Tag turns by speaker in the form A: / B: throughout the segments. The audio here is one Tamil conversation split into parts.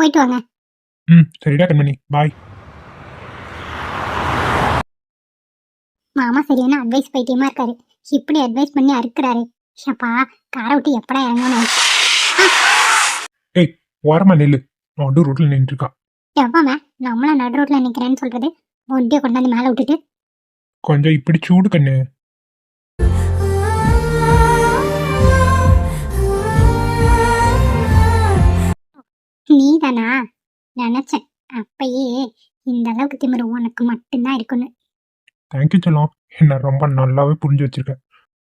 A: போயிட்டு வாங்க.
B: ம் சரிடா கண்மணி. பாய்
A: மாமா சரியான அட்வைஸ் பைத்தியமா இருக்காரு. இப்படி அட்வைஸ் பண்ணி அறுக்குறாரு. ஷப்பா காரை விட்டு எப்படா இறங்கணும்
B: ஓரமா நெல்லு. நடு ரோட்ல நின்று இருக்கா
A: எவ்வளோ நம்மள நடு ரோட்ல நிக்கிறேன்னு சொல்றது. ஒண்டிய கொண்டாந்து மேல விட்டுட்டு.
B: கொஞ்சம் இப்படி சூடு கண்ணு.
A: நீ தானா நினைச்சேன். அப்பயே இந்த அளவுக்கு திமிரு உனக்கு மட்டும்தான் இருக்குன்னு.
B: தேங்க்யூ செல்லம். என்ன ரொம்ப நல்லாவே புரிஞ்சு வச்சிருக்க.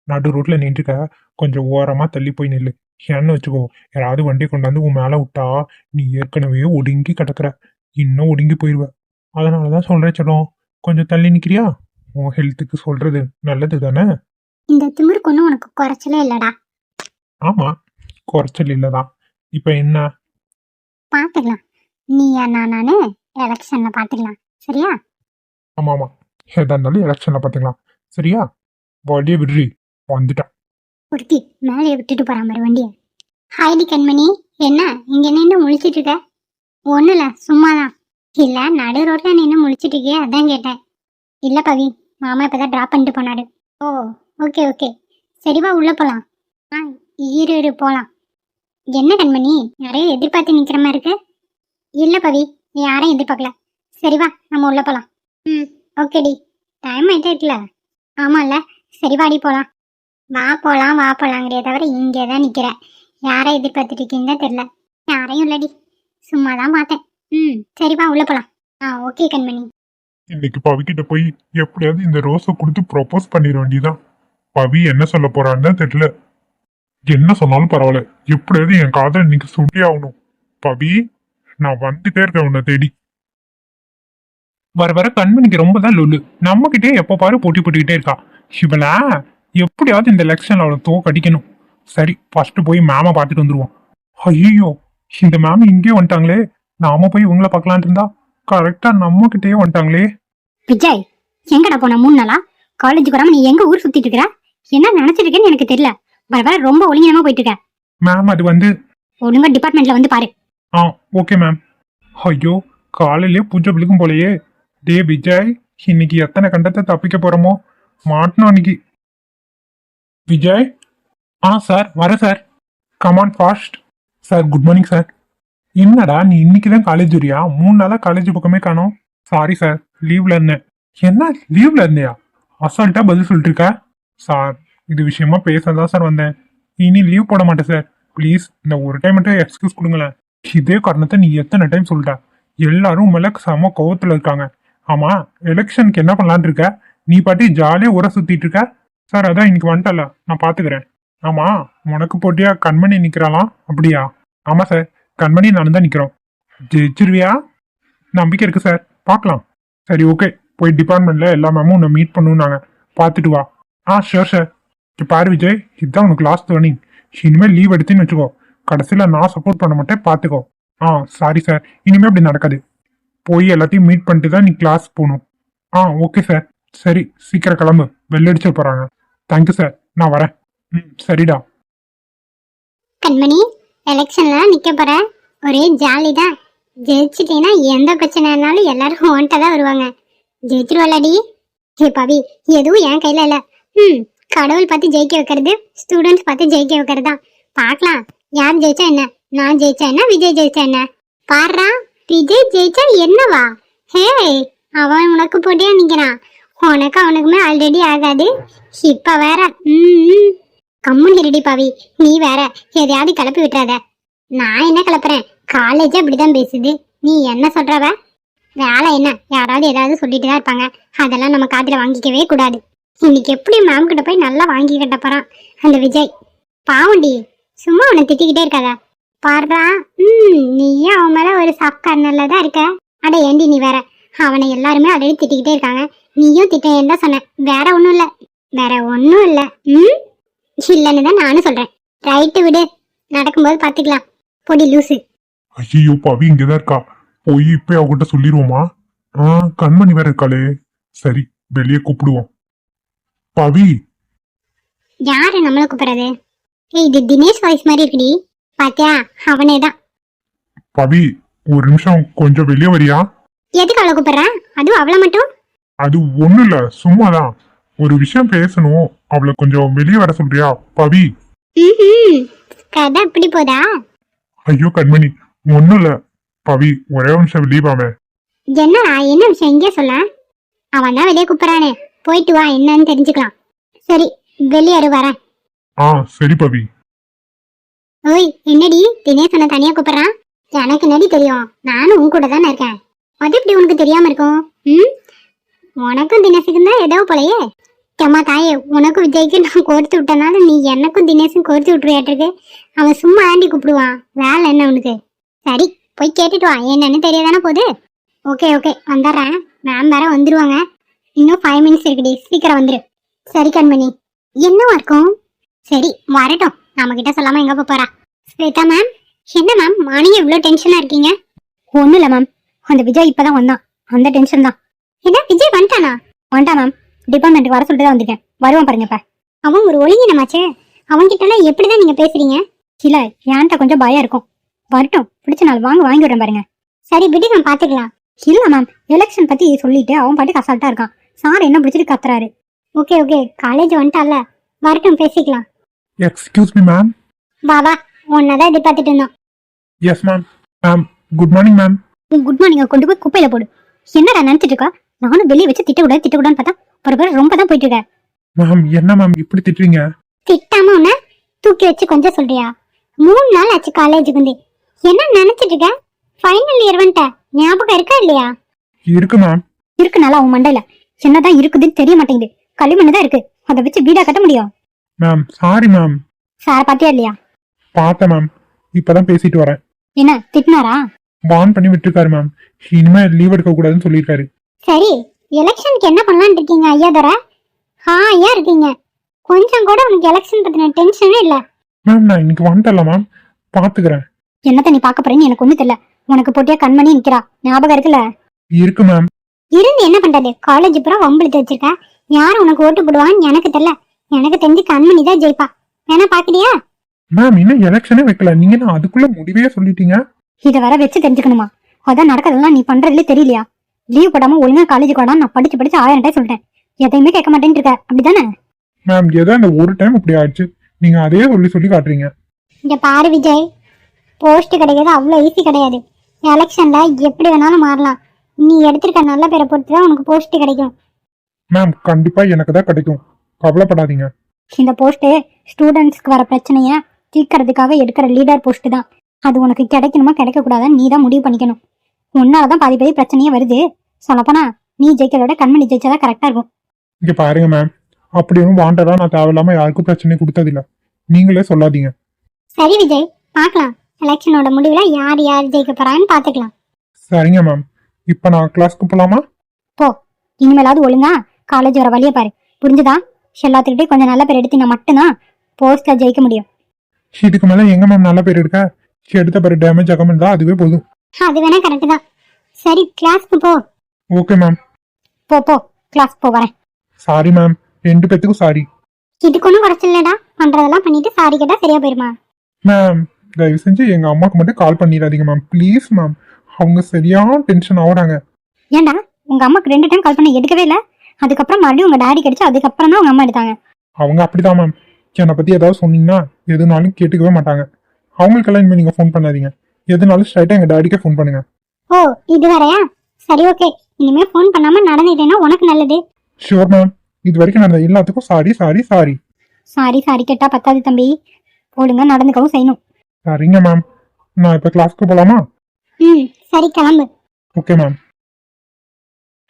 B: நடு ரோட்ல நின்றுக்க கொஞ்சம் ஓரமா தள்ளி போய் நில்லு. ஏன்னு வச்சுக்கோ யாராவது வண்டி கொண்டாந்து உன் மேல விட்டா நீ ஏற்கனவே ஒடுங்கி கிடக்குற. இன்னும் ஒடுங்கி போயிடுவ அதனாலதான் சொல்றேன் செல்லம். கொஞ்சம் தள்ளி நிக்கிறியா? உன் ஹெல்த்துக்கு சொல்றது நல்லது தானே?
A: இந்த திமிருக்கு ஒன்றும் உனக்கு குறைச்சலே இல்லடா.
B: ஆமா. குறைச்சல் இல்லதான். இப்ப என்ன?
A: பாத்துக்கலாம். நீ நான் எலெக்ஷன்ல பாத்துக்கலாம். சரியா?
B: ஆமா ஆமா எதா இருந்தாலும் எலெக்ஷன்ல பாத்துக்கலாம். சரியா? வண்டியை விடுறி. வந்துட்டேன்.
A: ஒருத்தி மேலே விட்டுட்டு போறான் பாரு வண்டிய. ஹாய்டி கண்மணி. என்ன? இங்க நின்று முழிச்சிட்டு இருக்க? ஒண்ணும் இல்ல சும்மாதான். இல்ல நடு ரோட்ல நின்று முழிச்சிட்டு இருக்கியே? அதான் கேட்டேன். இல்ல பவி மாமா இப்பதான் டிராப் பண்ணிட்டு போனாரு. ஓ ஓகே ஓகே சரிவா உள்ள போலாம். ஆ இரு இரு போலாம். என்ன கண்மணி? யாரையும் எதிர்பார்த்து நிக்கிற மாதிரி இருக்கு. இல்ல பவி நீ யாரையும் எதிர்பார்க்கல. சரிவா நம்ம உள்ள போலாம். ம் ஓகேடி டைம் ஆயிட்டே இருக்குல்ல ஆமால்ல. சரிவாடி போலாம். வா போலாம் வா போலாங்கிறிய தவிர இங்கே தான் நிற்கிறேன் யாரை எதிர்பார்த்துட்டு இருக்கீங்கன்னு தெரில யாரையும் இல்லடி சும்மா தான் பார்த்தேன். ம் சரிப்பா உள்ளே போகலாம் ஆ ஓகே கண்மணி.
B: இன்னைக்கு பவிக்கிட்ட போய் எப்படியாவது இந்த ரோஸை கொடுத்து ப்ரொபோஸ் பண்ணிட வேண்டியதான் பவி என்ன சொல்ல போறான்னு தான் தெரியல. என்ன சொன்னாலும் பரவாயில்ல. எப்படியாவது என் காதல் இன்னைக்கு சுட்டி ஆகணும். பவி நான் வந்துட்டே இருக்கேன் உன்னை தேடி. வர வர கண்மணிக்கு ரொம்ப தான் லுல்லு. நம்ம கிட்டே எப்போ பாரு போட்டி போட்டுக்கிட்டே இருக்கா. இவளா எப்படியாவது இந்த எலெக்ஷன்ல அவளை தோக்கடிக்கணும் சரி ஃபர்ஸ்ட் போய் மேம பார்த்துட்டு வந்துருவோம். ஐயோ இந்த மேம் இங்கே வந்துட்டாங்களே. நாம போய் இவங்கள பார்க்கலான்னு இருந்தா? கரெக்டா நம்ம கிட்டேயே வந்துட்டாங்களே.
A: விஜய் எங்கடா போன மூணு நாளா காலேஜுக்கு வராம நீ எங்க ஊர் சுத்திட்டு இருக்கிற என்ன நினைச்சிருக்கேன்னு எனக்கு தெரியல. வர வர ரொம்ப ஒழுங்கினமா போயிட்டு இருக்க.
B: மேம் அது வந்து
A: ஒழுங்கா டிபார்ட்மெண்ட்ல வந்து பாரு.
B: ஆ ஓகே மேம் ஐயோ காலையிலே பூஜை விழுக்கும் போலயே. டே விஜய் இன்னைக்கு எத்தனை கண்டத்தை தப்பிக்க போறோமோ? மாட்டணும் இன்னைக்கு விஜய்? ஆ சார் வரேன் sir come on fast sir good morning sir என்னடா நீ இன்னைக்கு தான் காலேஜ் வரியா? மூணு நாளா காலேஜ் பக்கமே காணோம். சாரி சார் லீவ்ல இருந்தேன். என்ன? லீவ்ல இருந்தியா? அசால்ட்டா பதில் சொல்லிட்டு இருக்க? சார் இது விஷயமா பேச தான் சார் வந்தேன். இனி லீவ் போட மாட்டேன் சார் ப்ளீஸ் இந்த ஒரு டைம் மட்டும் எக்ஸ்கியூஸ் கொடுங்களேன். இதே காரணத்தை நீ எத்தனை டைம் சொல்லிட்ட? எல்லாரும் மேலே செம கோவத்தில் இருக்காங்க. ஆமாம் எலெக்ஷனுக்கு என்ன பண்ணலான்னு இருக்க? நீ பாட்டி ஜாலியாக ஊரை சுற்றிட்டு இருக்க? சார் அதான் இன்னைக்கு வந்துட்டல நான் பார்த்துக்கிறேன் ஆமாம் உனக்கு போட்டியா? கண்மணி நிற்கிறாளாம் அப்படியா? ஆமாம் சார் கண்மணி நானும் தான் நிற்கிறோம் ஜெயிச்சிருவியா? நம்பிக்கை இருக்கு சார் பார்க்கலாம் சரி ஓகே போய் டிபார்ட்மெண்ட்டில் எல்லா மேமும் உன்னை மீட் பண்ணுனாங்க பார்த்துட்டு வா. ஆ ஷோர் சார் இப்போ பாரு விஜய் இதுதான் உனக்கு லாஸ்ட் டேர்னிங் இனிமேல் லீவ் எடுத்துன்னு வச்சுக்கோ. கடைசியில் நான் சப்போர்ட் பண்ண மாட்டேன் பார்த்துக்கோ ஆ சாரி சார் இனிமேல் அப்படி நடக்காது. போய் எல்லாத்தையும் மீட் பண்ணிட்டு தான் நீ கிளாஸ் போகணும். ஆ ஓகே சார் சரி சீக்கிரம் கிளம்பு. வெள்ளடிச்சு போகிறாங்க தேங்க்யூ சார் நான் வரேன். ம் சரிடா.
A: கண்மணி எலெக்ஷன்ல நிக்க போற. ஒரே ஜாலி தான். ஜெயிச்சிட்டீங்கன்னா எந்த பிரச்சனைனாலும் எல்லாரும் உன்கிட்ட தான் வருவாங்க. ஜெயிச்சிருவல்லடி ஏ பவி எதுவும் என் கையில இல்ல. ம் கடவுள் பார்த்து ஜெயிக்க வைக்கிறது ஸ்டூடெண்ட்ஸ் பார்த்து ஜெயிக்க வைக்கிறது? தான் பார்க்கலாம். யார் ஜெயிச்சா என்ன? நான் ஜெயிச்சா என்ன? விஜய் ஜெயிச்சா என்ன? பாடுறா? விஜய் ஜெயிச்சா என்னவா? ஹே அவன் உனக்கு போட்டியா நிக்கிறான்? உனக்கு அவனுக்குமே ஆல்ரெடி ஆகாது. இப்ப வேற ம் கம்முன்னு இருடி பாவி நீ வேற எதையாவது கிளப்பி விட்டுறாத. நான் என்ன கிளப்புறேன்? காலேஜ் அப்படிதான் பேசுது. நீ என்ன சொல்றவ? வேலை என்ன? யாராவது ஏதாவது சொல்லிட்டு தான் இருப்பாங்க. அதெல்லாம் நம்ம காதில் வாங்கிக்கவே கூடாது. இன்னைக்கு எப்படி மேம் கிட்ட போய் நல்லா வாங்கி கட்ட போறான்? அந்த விஜய். பாவண்டி சும்மா உன்னை திட்டிக்கிட்டே இருக்காத. பாடுறா ம் நீயும் அவன் மேல ஒரு சாஃப்ட் கார்னர்ல தான் இருக்க. அட ஏண்டி நீ வேற? அவனை எல்லாருமே ஆல்ரெடி திட்டிக்கிட்டே இருக்காங்க. நீயும் திட்டேன்னு தான் சொன்ன வேற ஒன்றும் இல்லை. வேற ஒன்றும் இல்லை. ம்? இல்லைன்னு தான் நானும் சொல்றேன். ரைட்டு விடு. நடக்கும்போது பார்த்துக்கலாம். பொடி லூசு
B: ஐயோ பவி இங்கதான் இருக்கா? போய் இப்போ அவகிட்ட சொல்லிடுவோமா ஆ கண்மணி வேற இருக்காளே. சரி வெளியே கூப்பிடுவோம். பவி.
A: யாரு நம்மள கூப்பிடுறது? ஏய் இது தினேஷ் வாய்ஸ் மாதிரி இருக்குடி. பாத்தியா? அவனே தான்
B: பவி ஒரு நிமிஷம் கொஞ்சம் வெளியே வரியா?
A: எதுக்கு அவளை கூப்பிடுறேன் அதுவும் அவளை மட்டும்?
B: அது ஒண்ணும் இல்ல சும்மாதான். ஒரு விஷயம் பேசணும். அவளை கொஞ்சம் வெளியே வர சொல்றியா பவி?
A: ம்ஹும். கதை அப்படி போதா?
B: ஐயோ கண்மணி ஒண்ணும் இல்ல. பவி ஒரே நிமிஷம் வெளியே பாமே
A: என்னடா என்ன விஷயம்? இங்கே சொல்ல. அவன் தான் வெளியே கூப்பிடுறானே. போயிட்டு வா என்னன்னு தெரிஞ்சுக்கலாம். சரி வெளியேறு வரேன்.
B: ஆ சரி பவி.
A: ஓய் என்னடி? தினேஷ் உன்னை தனியா கூப்பிடுறான்? எனக்கு என்னடி தெரியும்? நானும் உன் கூட தானே இருக்கேன். அது எப்படி உனக்கு தெரியாம இருக்கும்? ம்? உனக்கும் தினேஷுக்கும் தான் ஏதோ போலயே. அம்மா தாயே உனக்கும் விஜய்க்கு நான் கோர்த்து விட்டனால நீ எனக்கும் தினேஷும் கோர்த்து விட்டுருவியாட்டிருக்கு. அவன் சும்மா ஆண்டி கூப்பிடுவான். வேலை என்ன உனக்கு? சரி போய் கேட்டுட்டு வா. என்னன்னு தெரியாதானே போகுது? ஓகே ஓகே வந்துடுறேன். மேம் வேற வந்துருவாங்க. இன்னும் ஃபைவ் மினிட்ஸ் இருக்குடி. சீக்கிரம் வந்துரு. சரி கண்மணி. என்னவா இருக்கும் சரி வரட்டும். நம்ம கிட்ட சொல்லாம எங்க போறா? ஸ்வேதா மேம் என்ன மேம் மார்னிங் இவ்வளோ டென்ஷனா இருக்கீங்க? ஒன்றும் இல்லை மேம் அந்த விஜய் இப்பதான் வந்தான். அந்த டென்ஷன் தான். என்ன விஜய் வந்துட்டானா? வந்துட்டான் மேம் டிபார்ட்மெண்ட்டுக்கு வர சொல்லிட்டு தான் வந்திருக்கேன். வருவான் பாருங்கப்ப அவன் ஒரு ஒழுங்கினமாச்சே. அவன் கிட்ட எல்லாம் எப்படிதான் நீங்க பேசுறீங்க? இல்ல ஏன்ட்ட கொஞ்சம் பயம் இருக்கும். வரட்டும். பிடிச்ச நாள் வாங்க வாங்கி விடுறேன் பாருங்க. சரி விடு நான் பாத்துக்கலாம். இல்ல மேம் எலெக்ஷன் பத்தி சொல்லிட்டு அவன் பாட்டுக்கு அசால்ட்டாக இருக்கான். சார் என்ன பிடிச்சிட்டு கத்துறாரு. ஓகே ஓகே காலேஜ் வந்துட்டால வரட்டும் பேசிக்கலாம்.
B: எக்ஸ்கியூஸ் மீ மேம்
A: வா உன்னதான் எதிர்பார்த்துட்டு இருந்தோம்.
B: Yes ma'am ma'am good morning ma'am
A: உன் குட் மார்னிங் கொண்டு போய் குப்பையில போடு. என்னடா நினைச்சிட்டு இருக்கா? நானும் வெளியே வச்சு திட்ட விட திட்ட விடான்னு பார்த்தா ஒரு பேர் ரொம்ப தான் போயிட்டு இருக்க.
B: மேம் என்ன மேம் இப்படி திட்டுறீங்க?
A: திட்டாம உன்ன தூக்கி வச்சு கொஞ்சம் சொல்றியா? மூணு நாள் ஆச்சு காலேஜுக்கு வந்து. என்ன நினைச்சிட்டு இருக்க? ஃபைனல் இயர் வந்துட்ட. ஞாபகம் இருக்கா இல்லையா?
B: இருக்கு மேம்
A: இருக்கு நல்லா உன் மண்டையில? என்னதான் இருக்குதுன்னு தெரிய மாட்டேங்குது களிமண்ணு தான் இருக்கு. அதை வச்சு வீடா கட்ட முடியும்.
B: மேம் சாரி மேம்
A: சார் பாத்தியா இல்லையா?
B: பார்த்தேன் மேம் இப்பதான் பேசிட்டு வரேன்.
A: என்ன திட்டினாரா?
B: வான் பண்ணி விட்டுருக்காரு மேம் இனிமே லீவ் எடுக்க கூடாதுன்னு சொல்லியிருக்காரு.
A: சரி எலெக்ஷனுக்கு என்ன பண்ணலாம்னு இருக்கீங்க ஐயா தர? ஹாயா இருக்கீங்க. கொஞ்சம் கூட உனக்கு எலெக்ஷன் பத்தின டென்ஷனே இல்ல.
B: மேம் நான் இன்னைக்கு வந்துட்டல மேம் பாத்துக்கிறேன்.
A: என்னத்த நீ பார்க்க போறேன்னு எனக்கு ஒண்ணு தெரியல. உனக்கு போட்டியா கண்மணி நிக்கிறா? ஞாபகம் இருக்குல்ல?
B: இருக்கு மேம்
A: இருந்து என்ன பண்றது? காலேஜ் பூரா வம்பிழுத்து வச்சிருக்க. யார் உனக்கு ஓட்டு போடுவான்னு எனக்கு தெரியல. எனக்கு தெரிஞ்சு கண்மணி தான் ஜெயிப்பா. வேணா பாக்குறியா?
B: மேம் இன்னும் எலெக்ஷனே வைக்கல. நீங்க என்ன அதுக்குள்ள முடிவே சொல்லிட்டீங்க?
A: இதை வர வச்சு தெரிஞ்சுக்கணுமா? அதான் நடக்கிறதெல்லாம் நீ பண்றதுலே தெரியலையா? லீவ் போடாம ஒழுங்கா காலேஜுக்கு வாடா நான் படிச்சு படிச்சு ஆயிரம் டைம் சொல்லிட்டேன் எதையுமே கேட்க மாட்டேன்னு இருக்க. அப்படிதானே?
B: மேம் ஏதோ இந்த ஒரு டைம் இப்படி ஆயிடுச்சு. நீங்க அதே சொல்லி சொல்லி காட்டுறீங்க.
A: இங்க பாரு விஜய். போஸ்ட் கிடைக்கிறது அவ்வளோ ஈஸி கிடையாது. எலெக்ஷன்ல எப்படி வேணாலும் மாறலாம். நீ எடுத்திருக்க நல்ல பேரை பொறுத்து தான் உனக்கு போஸ்ட் கிடைக்கும்.
B: மேம் கண்டிப்பா எனக்கு தான் கிடைக்கும். கவலைப்படாதீங்க.
A: இந்த போஸ்ட்டு ஸ்டூடெண்ட்ஸ்க்கு வர பிரச்சனைய தீர்க்கறதுக்காக எடுக்கிற லீடர் போஸ்ட் தான். அது உனக்கு கிடைக்கணுமா கிடைக்கக்கூடாதுன்னு நீ தான் முடிவு பண்ணிக்கணும். உன்னால தான் பாதி பாதி பிரச்சனையே வருது. சொல்லப்போனா நீ ஜெயிக்கிறத விட கண்மணி ஜெயிச்சதா கரெக்டா இருக்கும்.
B: இங்க பாருங்க மேம் அப்படி ஒன்றும் வாண்டடா நான் தேவையில்லாம யாருக்கும் பிரச்சனை கொடுத்ததில்ல. நீங்களே சொல்லாதீங்க.
A: சரி விஜய். பார்க்கலாம். எலெக்ஷனோட முடிவுல யார் யார் ஜெயிக்க போறான்னு பாத்துக்கலாம்
B: சரிங்க மேம் இப்போ நான் கிளாஸ்க்கு போலாமா?
A: போ. இனிமேலாவது ஒழுங்கா காலேஜ் வர வழியை பாரு. புரிஞ்சுதா? எல்லாத்துக்கிட்டையும் கொஞ்சம் நல்ல பேர் எடுத்தீங்க மட்டும்தான் போஸ்ட்ல ஜெயிக்க முடியும்.
B: இதுக்கு மேல எங்க மேம் நல்ல பேர் எடுக்க? எடுத்த பேர் டேமேஜ் ஆகாம இருந்தா அதுவே போதும்.
A: அது வேணா கரெக்ட் தான். சரி கிளாஸ்க்கு போ.
B: ஓகே மேம்
A: போ போ. கிளாஸ் போ வரேன்.
B: சாரி மேம் ரெண்டு பேத்துக்கும் சாரி
A: இதுக்கு ஒன்றும் குறைச்சலடா பண்றதெல்லாம் பண்ணிட்டு சாரி கேட்டா சரியா போயிருமா?
B: மேம் தயவு செஞ்சு எங்க அம்மாக்கு மட்டும் கால் பண்ணிடாதீங்க மேம் ப்ளீஸ் மேம் அவங்க சரியான டென்ஷன் ஆகுறாங்க.
A: ஏன்டா உங்க அம்மாக்கு ரெண்டு டைம் கால் பண்ண எடுக்கவே இல்ல? அதுக்கப்புறம் மறுபடியும் உங்க டாடி கிடைச்சு அதுக்கப்புறம் தான் உங்க அம்மா எடுத்தாங்க.
B: அவங்க அப்படிதான் மேம் என்னை பத்தி ஏதாவது சொன்னீங்கன்னா எதுனாலும் கேட்டுக்கவே மாட்டாங்க. அவங்களுக்கெல்லாம் இனிமேல் நீங்க ஃபோன் பண்ணாதீங்க. எதுனாலும் ஸ்ட்ரைட்டா எங்க டாடிக்கே ஃபோன் பண்ணுங்க.
A: ஓ இது வேறயா? சரி ஓகே இனிமே ஃபோன் பண்ணாம நடந்துட்டேன்னா உனக்கு நல்லது.
B: ஷுவர் மேம் இது வரைக்கும் நடந்த எல்லாத்துக்கும் sorry sorry sorry
A: sorry sorry கேட்டா பத்தாது தம்பி. ஒழுங்கா நடந்துக்கவும் செய்யணும்.
B: சரிங்க மேம் நான் இப்போ கிளாஸ்க்கு போலாமா?
A: ம். சரி கிளம்பு.
B: ஓகே மேம்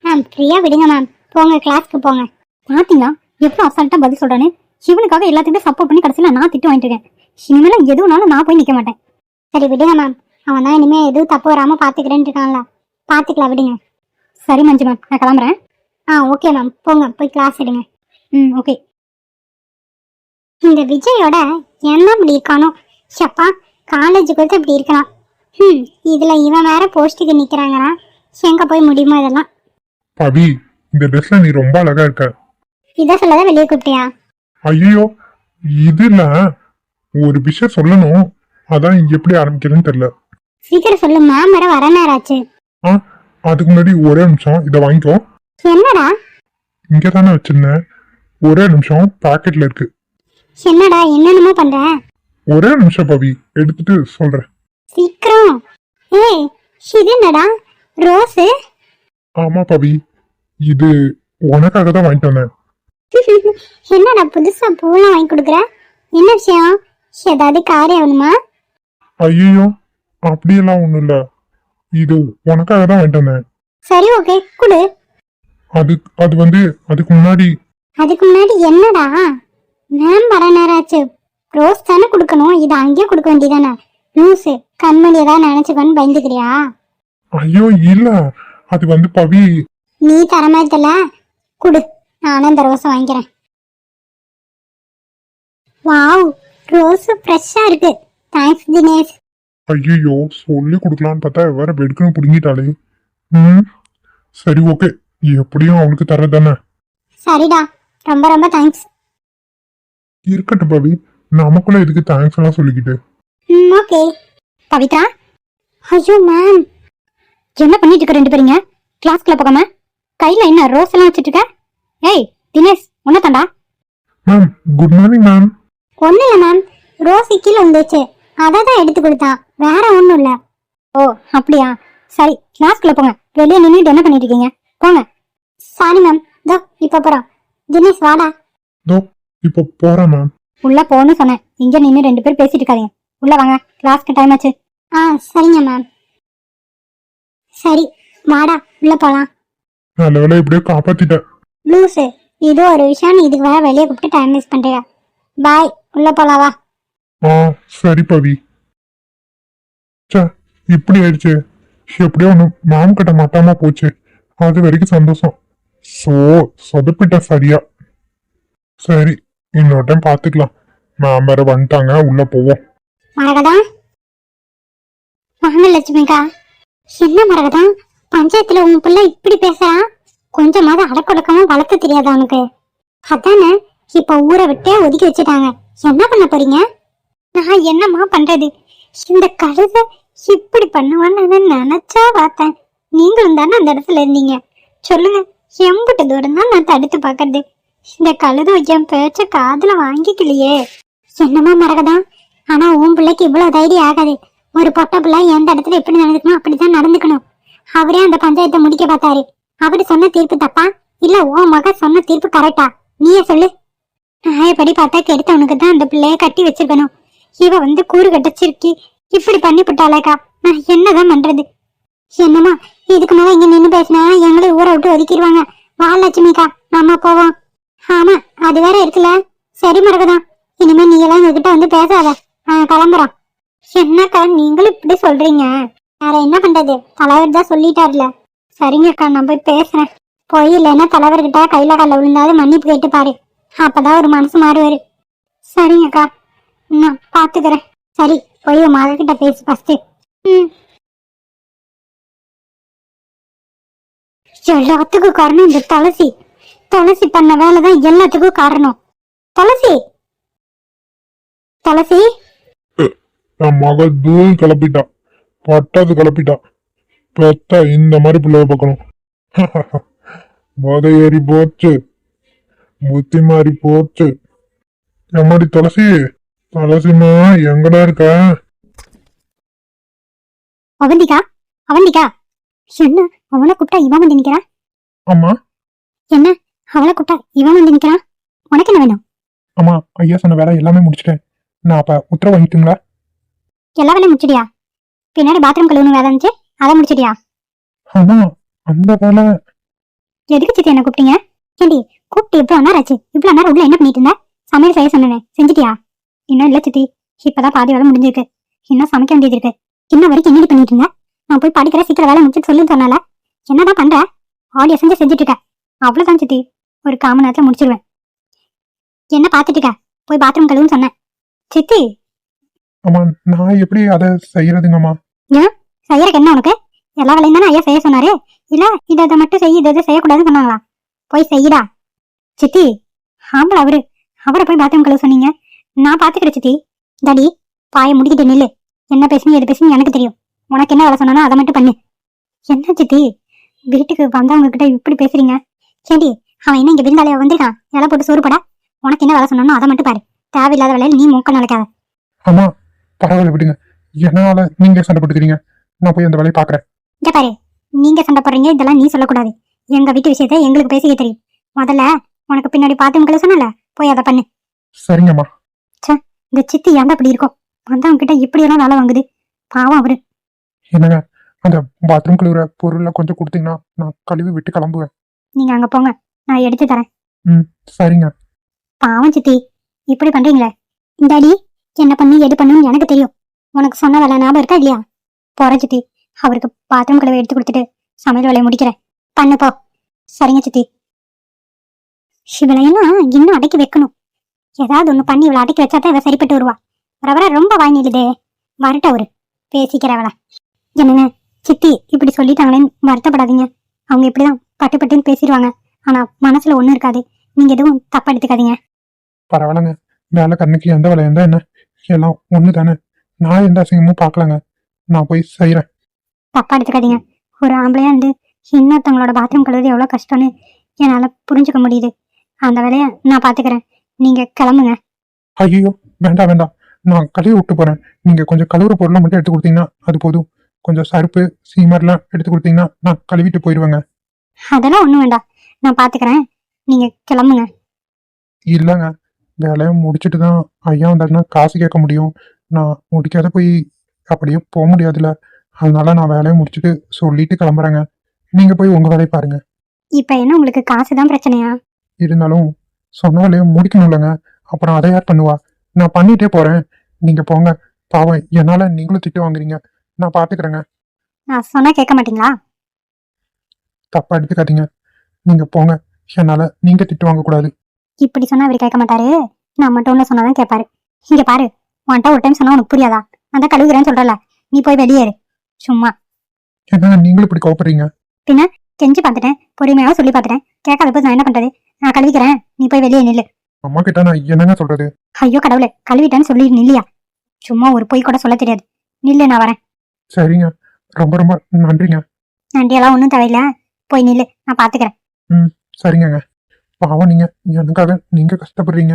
A: மேம் ஃப்ரீயா விடுங்க மேம் போங்க கிளாஸ்க்கு போங்க. பாத்தீங்களா? எவ்வளவு அசால்ட்டா பதில் சொல்றானு? இவனுக்காக எல்லாத்துக்கிட்டும் சப்போர்ட் பண்ணி கடைசியில நான் திட்டு வாங்கிட்டு இருக்கேன். இனிமேல எதுனாலும் நான் போய் நிக்க மாட்டேன். சரி விடுங்க மேம் அவன் தான் இனிமே எதுவும் தப்பு வராம பாத்துக்கிறேன்னு இருக்கான்ல. பாத்துக்கலாம் விடுங்க. சரி மஞ்சு மேம் நான் கிளம்புறேன். ஆ ஓகே மேம் போங்க போய் கிளாஸ் எடுங்க. ம் ஓகே இந்த விஜயோட என்ன இப்படி இருக்கானோ? ஷப்பா காலேஜுக்கு வந்து இப்படி இருக்கலாம் ம் இதுல இவன் வேற போஸ்ட்டுக்கு நிக்கிறாங்கன்னா எங்க போய் முடியுமோ இதெல்லாம்.
B: பவி இந்த ட்ரெஸ்ல நீ ரொம்ப அழகா இருக்க.
A: இதை சொல்லதான் வெளியே கூப்பிட்டியா?
B: ஐயோ இதுல ஒரு விஷயம் சொல்லணும். அதான் எப்படி ஆரம்பிக்கிறதுன்னு தெரியல.
A: சீக்கிரம் சொல்லு மேம் வர வர நேரம் ஆச்சு
B: ஆ அதுக்கு முன்னாடி ஒரே நிமிஷம் இதை வாங்கிக்கோ.
A: என்னடா?
B: இங்கே தானே வச்சிருந்தேன். ஒரே நிமிஷம் பாக்கெட்ல இருக்கு.
A: என்னடா என்னென்னமோ பண்ற?
B: ஒரே நிமிஷம் பவி. எடுத்துட்டு சொல்றேன்.
A: சீக்கிரம். ஏய் இது என்னடா? ரோஸு?
B: ஆமா பவி. இது உனக்காக தான் வாங்கிட்டு வந்தேன்.
A: என்னடா புதுசா பூலாம் வாங்கி கொடுக்குற? என்ன விஷயம்? ஏதாவது காரியம் ஆகணுமா
B: ஐயோ அப்படியெல்லாம் ஒண்ணும் இல்ல. இது உனக்காக தான் வாங்கிட்டு வந்தேன்.
A: சரி ஓகே கொடு.
B: அது அது வந்து அதுக்கு முன்னாடி
A: அதுக்கு முன்னாடி என்னடா? மேம் வர நேரம் ஆச்சு. ரோஸ் தானே கொடுக்கணும். இது அங்கேயே கொடுக்க வேண்டியதானே? லூசு கண்மணி ஏதாவது நினைச்சுக்கோன்னு பயந்துக்கிறியா?
B: ஐயோ இல்ல. அது வந்து பவி.
A: நீ தர மாதிரி தெரியல கொடு நானும் இந்த ரோஸை வாங்கிக்கிறேன். வாவ் ரோஸ் ஃப்ரெஷ்ஷா இருக்கு. தேங்க்ஸ் தினேஷ்.
B: ஐயோ சொல்லி கொடுக்கலான்னு பார்த்தா வேற வெடுக்குன்னு பிடுங்கிட்டாளே. ம் சரி ஓகே எப்படியும் அவளுக்கு தரதானே
A: சரிடா ரொம்ப ரொம்ப தேங்க்ஸ்
B: இருக்கட்டும் பவி. நமக்குள்ள எதுக்கு தேங்க்ஸ் எல்லாம் சொல்லிக்கிட்டு?
A: ம் ஓகே. பவித்ரா? ஐயோ மேம் என்ன பண்ணிட்டு இருக்க ரெண்டு பேருங்க? கிளாஸ்க்குள்ள போகாம? கையில என்ன ரோஸ் எல்லாம் வச்சிட்டு இருக்க? ஏய் தினேஷ் உன்ன தாண்டா.
B: மேம் குட் மார்னிங் மேம்
A: ஒண்ணு இல்ல மேம் ரோஸ் கீழே வந்துச்சு அதை தான் எடுத்து கொடுத்தான். வேற ஒண்ணும் இல்ல. ஓ அப்படியா? சரி கிளாஸ்க்குள்ள போங்க. வெளியே நின்னுட்டு என்ன பண்ணிட்டு இருக்கீங்க? போங்க. சாரி மேம் தோ இப்ப போறோம். தினேஷ் வாடா.
B: தோ இப்போ போறேன் மேம்
A: உள்ள போன்னு சொன்னேன். இங்க நின்னு ரெண்டு பேரும் பேசிட்டு இருக்காதீங்க. உள்ள வாங்க. கிளாஸ்க்கு டைம் ஆச்சு. ஆ சரிங்க மேம் சரி வாடா உள்ள போலாம்.
B: நல்ல வேலை இப்படியே காப்பாத்திட்டேன்.
A: லூசு இது ஒரு விஷயம் இதுக்கு வேற வெளியே கூப்பிட்டு டைம் வேஸ்ட் பண்றியா? பாய் உள்ள போலாம் வா.
B: ஆ சரி பவி. சே இப்படி ஆயிடுச்சு. எப்படியோ ஒன்று மேம் கிட்ட மாட்டாம போச்சு. அது வரைக்கும் சந்தோஷம். சோ சொதப்பிட்டேன் சரியா. சரி இன்னொரு டைம் பார்த்துக்கலாம் மேம் வேற வந்துட்டாங்க உள்ள போவோம்.
A: மரகதா? வாங்க லட்சுமிக்கா என்ன மரகதா? பஞ்சாயத்துல உன் பிள்ளை இப்படி பேசுறா? கொஞ்சமாவது அடக்கொடக்கமா வளர்க்க தெரியாதா உனக்கு? அதானே இப்ப ஊரை விட்டே ஒதுக்கி வச்சுட்டாங்க. என்ன பண்ண போறீங்க? நான் என்னம்மா பண்றது? இந்த கழுத இப்படி பண்ணுவான்னு நினைச்சா பார்த்தேன். நீங்களும் தானே அந்த இடத்துல இருந்தீங்க. சொல்லுங்க எம்பிட்ட தூரம் தான் நான் தடுத்து பார்க்கறது. இந்த கழுத என் பேச்ச காதுல வாங்கிக்கலையே. என்னமா மரகதான் ஆனா உன் பிள்ளைக்கு இவ்வளவு தைரியம் ஆகாது. ஒரு பொட்ட பிள்ளை எந்த இடத்துல எப்படி நடந்துக்கணும் அப்படிதான் நடந்துக்கணும். அவரே அந்த பஞ்சாயத்தை முடிக்க பார்த்தாரு. அவரு சொன்ன தீர்ப்பு தப்பா? இல்ல உன் மக சொன்ன தீர்ப்பு கரெக்டா? நீயே சொல்லு. நியாயப்படி பார்த்தா கெடுத்தவனுக்கு தான் அந்த பிள்ளைய கட்டி வச்சிருக்கணும். இவ வந்து கூறு கட்டச்சிருக்கி இப்படி பண்ணி விட்டாளேக்கா நான் என்னதான் பண்றது? என்னம்மா இதுக்கு மேல இங்க நின்னு பேசினா எங்களை ஊரை விட்டு ஒதுக்கிடுவாங்க. வா லட்சுமிக்கா போவோம். ஆமா அது வேற இருக்குல்ல. சரி மரகதான் இனிமே நீ எல்லாம் எங்ககிட்ட வந்து பேசாத. நான் கிளம்புறோம். என்னக்கா நீங்களும் இப்படி சொல்றீங்க? வேற என்ன பண்றது? தலைவர் தான் சொல்லிட்டாருல. சரிங்கக்கா நான் போய் பேசுறேன். போய் இல்லைன்னா தலைவர்கிட்ட கையில கால விழுந்தாது மன்னிப்பு கேட்டு பாரு. அப்பதான் ஒரு மனசு மாறுவாரு. சரிங்கக்கா நான் பாத்துக்கிறேன். சரி போய் உன் மகள் கிட்ட பேசு ஃபர்ஸ்ட் ம். எல்லாத்துக்கும் காரணம் இந்த துளசி. துளசி பண்ண வேலை தான் எல்லாத்துக்கும் காரணம். துளசி! துளசி!
B: என் மக தூள் கிளப்பிட்டா பட்டாது கிளப்பிட்டா பெத்தா இந்த மாதிரி பிள்ளைய பார்க்கணும். போதை ஏறி போச்சு. புத்தி மாறி போச்சு. எம்மாடி துளசி? துளசிமா எங்கடா இருக்க?
A: அவந்திகா அவந்திகா. என்ன அவனை கூப்பிட்டா இவன் வந்து நிக்கிறான்?
B: ஆமா
A: என்ன அவளை கூப்பிட்டா இவன் வந்து நிக்கிறான்? உனக்கு என்ன வேணும்?
B: ஆமா ஐயா சொன்ன வேலை எல்லாமே முடிச்சிட்டேன். நான் அப்ப உத்தரவு வாங்கிட்டுங்களா?
A: எல்லா வேலையும் முடிச்சிட்டியா? பின்னாடி பாத்ரூம் கழுவணும் வேலை இருந்துச்சு அதை முடிச்சிட்டியா?
B: ஆனா அந்த வேலை.
A: எதுக்கு சித்தி என்ன கூப்பிட்டீங்க? ஏண்டி கூப்பிட்டு இவ்வளவு நேரம் ஆச்சு இவ்வளவு நேரம் உள்ள என்ன பண்ணிட்டு இருந்த? சமையல் செய்ய சொன்னேன் செஞ்சிட்டியா? இன்னும் இல்ல சித்தி இப்பதான் பாதி வேலை முடிஞ்சிருக்கு. இன்னும் சமைக்க வேண்டியது இருக்கு. இன்ன வரைக்கும் என்னடி பண்ணிட்டு இருந்த? நான் போய் படிக்கிற சீக்கிரம் வேலை முடிச்சு சொல்லுன்னு சொன்னால. என்னதான் பண்ற? ஆடியோ செஞ்சு செஞ்சுட்டு இருக்க. அவ்வளவுதான் சித்தி ஒரு காமன் நேரத்துல முடிச்சிருவேன். என்ன பாத்துட்டு போய் பாத்ரூம் கழுவுன்னு சொன்னேன். சித்தி
B: ஆமா நான் எப்படி அதை செய்யறதுங்கம்மா?
A: செய்யறக்கு என்ன உனக்கு? எல்லா வேலையும் தானே ஐயா செய்ய சொன்னாரு? இல்ல இதை இதை மட்டும் செய் இதை இதை செய்யக்கூடாதுன்னு சொன்னாங்களா? போய் செய்யடா சித்தி ஆம்பளை அவரு. அவரை போய் பாத்ரூம் கழுவ சொன்னீங்க. நான் பாத்துக்கிறேன் சித்தி. டாடி பாய முடிக்கிட்டு நில்லு. என்ன பேசுனீங்க எது பேசுனீங்க எனக்கு தெரியும். உனக்கு என்ன வேலை சொன்னானோ அதை மட்டும் பண்ணு. என்ன சித்தி? வீட்டுக்கு வந்தவங்க கிட்ட இப்படி பேசுறீங்க? ஏண்டி அவன் என்ன இங்க விருந்தாளியா வந்திருக்கான். இலை போட்டு சோறு போட. உனக்கு என்ன வேலை சொன்னானோ அதை மட்டும் பாரு. தேவையில்லாத வேலையில நீ மூக்க நுழைக்காத.
B: அம்மா பரவாயில்ல விடுங்க. என்னால நீங்க சண்டை போட்டுக்கிறீங்க? நான் போய் அந்த வேலையை பாக்குறேன்
A: இங்க பாரு நீங்க சண்டை போடுறீங்க இதெல்லாம் நீ சொல்லக்கூடாது. எங்க வீட்டு விஷயத்த எங்களுக்கு பேசிக்க தெரியும். முதல்ல உனக்கு பின்னாடி பாத்ரூம்குள்ள சொன்னல போய் அதை பண்ணு.
B: சரிங்கம்மா.
A: இந்த சித்தி ஏன்டா அப்படி இருக்கும்? வந்தவங்க கிட்ட இப்படி எல்லாம் வேலை வாங்குது. பாவம் அவரு.
B: என்னங்க அந்த பாத்ரூம் கழுவுற பொருள்ல கொஞ்சம் கொடுத்தீங்கன்னா நான் கழுவி விட்டு கிளம்புவேன்.
A: நீங்க அங்க போங்க நான் எடுத்து தரேன்.
B: சரிங்க.
A: பாவம் சித்தி இப்படி பண்றீங்களே. இந்தாடி என்ன பண்ணு எது பண்ணுன்னு எனக்கு தெரியும். உனக்கு சொன்ன வேலை ஞாபகம் இருக்கா இல்லையா? போற சித்தி. அவருக்கு பாத்ரூம் கழுவை எடுத்து கொடுத்துட்டு சமையல் வேலையை முடிக்கிறேன். பண்ணுப்போ சரிங்க சித்தி. இவளையெல்லாம் இன்னும் அடக்கி வைக்கணும். ஏதாவது ஒண்ணு பண்ணி இவளை அடக்கி வச்சா தான் இவ சரிப்பட்டு வருவா. வர வர ரொம்ப வாங்கிடுதே வரட்ட ஒரு பேசிக்கிறவள என்னங்க சித்தி இப்படி சொல்லிட்டாங்களேன்னு வருத்தப்படாதீங்க. அவங்க இப்படிதான் பட்டு பட்டுன்னு பேசிடுவாங்க. ஆனா மனசுல ஒண்ணும் இருக்காது. நீங்க எதுவும் தப்பா எடுத்துக்காதீங்க.
B: பரவாயில்லங்க. மேல கண்ணுக்கு எந்த வேலை என்ன? எல்லாம் ஒண்ணு தானே நான் எந்த அசிங்கமும் பார்க்கலங்க. நான் போய் செய்யறேன்
A: தப்பா எடுத்துக்காதீங்க. ஒரு ஆம்பளையா இருந்து இன்னொருத்தவங்களோட பாத்ரூம் கழுவுறது எவ்வளவு கஷ்டம்னு என்னால புரிஞ்சுக்க முடியுது. அந்த வேலையை நான் பாத்துக்கிறேன். நீங்க கிளம்புங்க.
B: ஐயோ வேண்டாம் வேண்டாம். நான் கழுவி விட்டு போறேன். நீங்க கொஞ்சம் கழுவுற பொருளை மட்டும் எடுத்து கொடுத்தீங்கன்னா அது போதும். கொஞ்சம் சருப்பு சீமர்லாம் எடுத்து கொடுத்தீங்கன்னா நான் கழுவிட்டு போயிடுவேங்க
A: அதெல்லாம் ஒண்ணும் வேண்டாம். நான் பாத்துக்கிறேன். நீங்க கிளம்புங்க.
B: இல்லைங்க. வேலையை முடிச்சுட்டு தான் ஐயா வந்தாருன்னா காசு கேட்க முடியும். நான் முடிக்காத போய் அப்படியே போக முடியாதுல்ல. அதனால நான் வேலையை முடிச்சுட்டு சொல்லிட்டு கிளம்புறேங்க. நீங்க போய் உங்க வேலையை பாருங்க.
A: இப்ப என்ன உங்களுக்கு காசு தான் பிரச்சனையா?
B: இருந்தாலும் சொன்ன வேலையை முடிக்கணும்லங்க. அப்புறம் அதை யார் பண்ணுவா? நான் பண்ணிட்டே போறேன். நீங்க போங்க. பாவம் என்னால நீங்களும் திட்டு வாங்குறீங்க. நான் பாத்துக்கிறேங்க.
A: நான் சொன்னா கேட்க மாட்டீங்களா?
B: தப்பா எடுத்துக்காதீங்க. நீங்க போங்க. என்னால நீங்க திட்டு வாங்க கூடாது
A: இப்படி சொன்னா அவர் கேட்க மாட்டாரு. நான் மட்டும் ஒண்ணு சொன்னாதான் கேட்பாரு. இங்க பாரு உன்கிட்ட ஒரு டைம் சொன்னா உனக்கு புரியாதா? தான் கழுவுகிறேன்னு சொல்றல நீ போய் வெளியேறு சும்மா.
B: என்னங்க நீங்களும் இப்படி கோவப்படுறீங்க?
A: கெஞ்சி பார்த்துட்டேன் பொறுமையாக சொல்லி பார்த்துட்டேன். கேட்காத போது நான் என்ன பண்றது? நான் கழுவிக்கிறேன் நீ போய் வெளியே நில்லு.
B: அம்மா கிட்ட நான் என்னங்க சொல்றது?
A: ஐயோ கடவுளே கழுவிட்டேன்னு சொல்லி நில்லியா? சும்மா ஒரு பொய் கூட சொல்ல தெரியாது. நில்லு நான் வரேன்.
B: சரிங்க. ரொம்ப ரொம்ப நன்றிங்க.
A: நண்டியெல்லாம் ஒன்றும் தேவையில்ல. போய் நில்லு நான் பாத்துக்கிறேன்
B: சரிங்கங்க. பாவம் நீங்க. எனக்காக நீங்க கஷ்டப்படுறீங்க.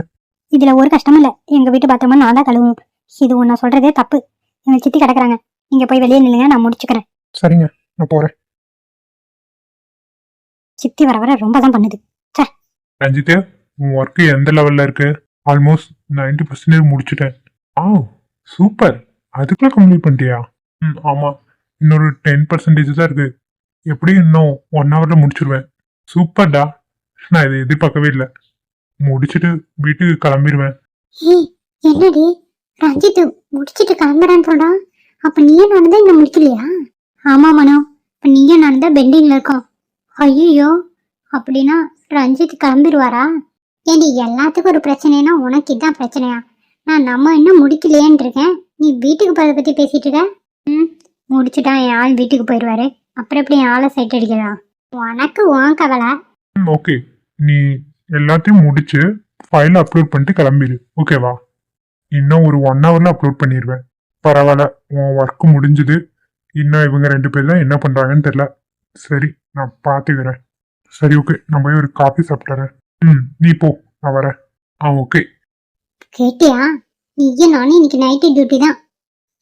A: இதுல ஒரு கஷ்டமும் இல்ல. எங்க வீட்டு பாத்திரமா நான் தான் கழுவணும். இது ஒன்னு சொல்றதே தப்பு. எங்க சித்தி கிடக்குறாங்க. நீங்க போய் வெளியே நில்லுங்க நான் முடிச்சுக்கிறேன்.
B: சரிங்க நான் போறேன்.
A: சித்தி வர வர ரொம்ப தான் பண்ணுது.
B: ரஞ்சித் உன் ஒர்க்கு எந்த லெவல்ல இருக்கு? ஆல்மோஸ்ட் நைன்டி பர்சன்டேஜ் முடிச்சிட்டேன். ஆ சூப்பர் அதுக்குள்ள கம்ப்ளீட் பண்ணிட்டியா? ம் ஆமா. இன்னொரு டென் பர்சன்டேஜ் தான் இருக்கு. எப்படி இன்னும் ஒன் ஹவர்ல முடிச்சிருவேன். சூப்பர்டா நான் இதை எதிர்பார்க்கவே இல்லை. முடிச்சிட்டு வீட்டுக்கு கிளம்பிடுவேன்.
A: என்னடி? ரஞ்சித் முடிச்சிட்டு கிளம்புறேன்னு சொல்றான் அப்ப நீயும் நானும் தான் இங்க முடிக்கலையா? ஆமா மனோ. இப்ப நீயும் நானும் தான் பெண்டிங்ல இருக்கோம் ஐயோ அப்படின்னா ரஞ்சித் கிளம்பிடுவாரா? ஏண்டி எல்லாத்துக்கும் ஒரு பிரச்சனைனா உனக்கு இதான் பிரச்சனையா? நான் நம்ம இன்னும் முடிக்கலையேன்னு இருக்கேன். நீ வீட்டுக்கு போறதை பத்தி பேசிட்டு இருக்க. ம் முடிச்சுட்டா என் ஆள் வீட்டுக்கு போயிடுவாரு. அப்புறம் எப்படி என் ஆளை சைட் அடிக்கிறா உனக்கு உன் கவலை.
B: ஓகே நீ எல்லாத்தையும் முடிச்சு ஃபைல் அப்லோட் பண்ணிட்டு கிளம்பிடு ஓகேவா இன்னும் ஒரு ஒன் ஹவர்ல அப்லோட் பண்ணிடுவேன் பரவாயில்ல உன் ஒர்க்கு முடிஞ்சுது. இன்னும் இவங்க ரெண்டு பேர் தான் என்ன பண்ணுறாங்கன்னு தெரில சரி நான் பார்த்துக்கிறேன் சரி ஓகே நான் போய் ஒரு காஃபி சாப்பிட்டுறேன். ம் நீ போ. நான் வரேன். ஆ ஓகே
A: கேட்டியா? நீயும் நானும் இன்னைக்கு நைட்டு டியூட்டி தான்.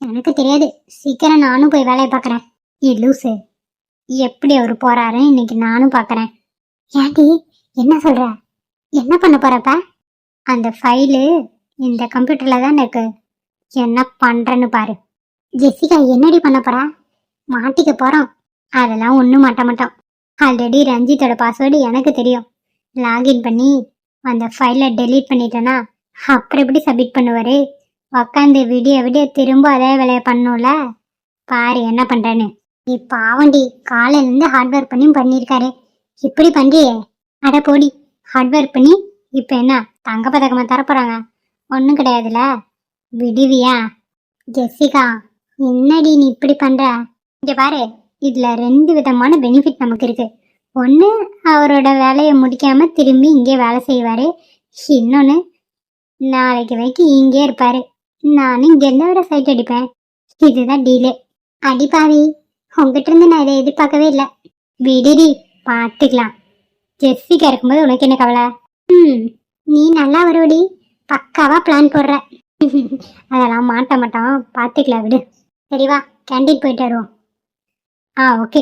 A: எனக்கு தெரியாது. சீக்கிரம் நானும் போய் வேலையை பார்க்குறேன். ஏ லூசு. எப்படி அவர் போறாரு இன்னைக்கு நானும் பார்க்குறேன். ஏன்டி? என்ன சொல்ற? என்ன பண்ண போறப்ப அந்த ஃபைலு இந்த கம்ப்யூட்டர்ல தான் இருக்கு. என்ன பண்றேன்னு பாரு. ஜெசிகா என்னடி பண்ண போறா? மாட்டிக்க போறோம். அதெல்லாம் ஒன்றும் மாட்ட மாட்டோம். ஆல்ரெடி ரஞ்சித்தோட பாஸ்வேர்டு எனக்கு தெரியும். லாகின் பண்ணி அந்த ஃபைலை டெலீட் பண்ணிட்டேன்னா அப்புறம் எப்படி சப்மிட் பண்ணுவாரு? உக்காந்து விடிய விடிய திரும்ப அதே வேலையை பண்ணும்ல? பாரு என்ன பண்றேன்னு. நீ பாவண்டி காலையிலேருந்து ஹார்ட் ஒர்க் பண்ணியும் பண்ணியிருக்காரு. இப்படி பண்ணுறியே அட போடி ஹார்ட் ஒர்க் பண்ணி இப்போ என்ன தங்க பதக்கமா தரப்போறாங்க ஒன்றும் கிடையாதுல. விடுவியா? ஜெசிகா என்னடி நீ இப்படி பண்ற? இங்க பாரு இதுல ரெண்டு விதமான பெனிஃபிட் நமக்கு இருக்கு. ஒன்று அவரோட வேலையை முடிக்காம திரும்பி இங்கே வேலை செய்வாரு. இன்னொன்று நாளைக்கு வரைக்கும் இங்கே இருப்பாரு. நானும் இங்கேருந்து அவரை சைட் அடிப்பேன். இதுதான் டீலே அடிப்பாவி உங்ககிட்ட இருந்து நான் இதை எதிர்பார்க்கவே இல்லை. விடுடி பார்த்துக்கலாம் ஜெஸ்ஸிக்கா இருக்கும்போது உனக்கு என்ன கவலை? ம் நீ நல்லா வருவடி. பக்காவா பிளான் போடுற. அதெல்லாம் மாட்ட மாட்டான். பார்த்துக்கலாம் விடு. சரி வா. கேண்டீன் போயிட்டு வருவோம். ஆ ஓகே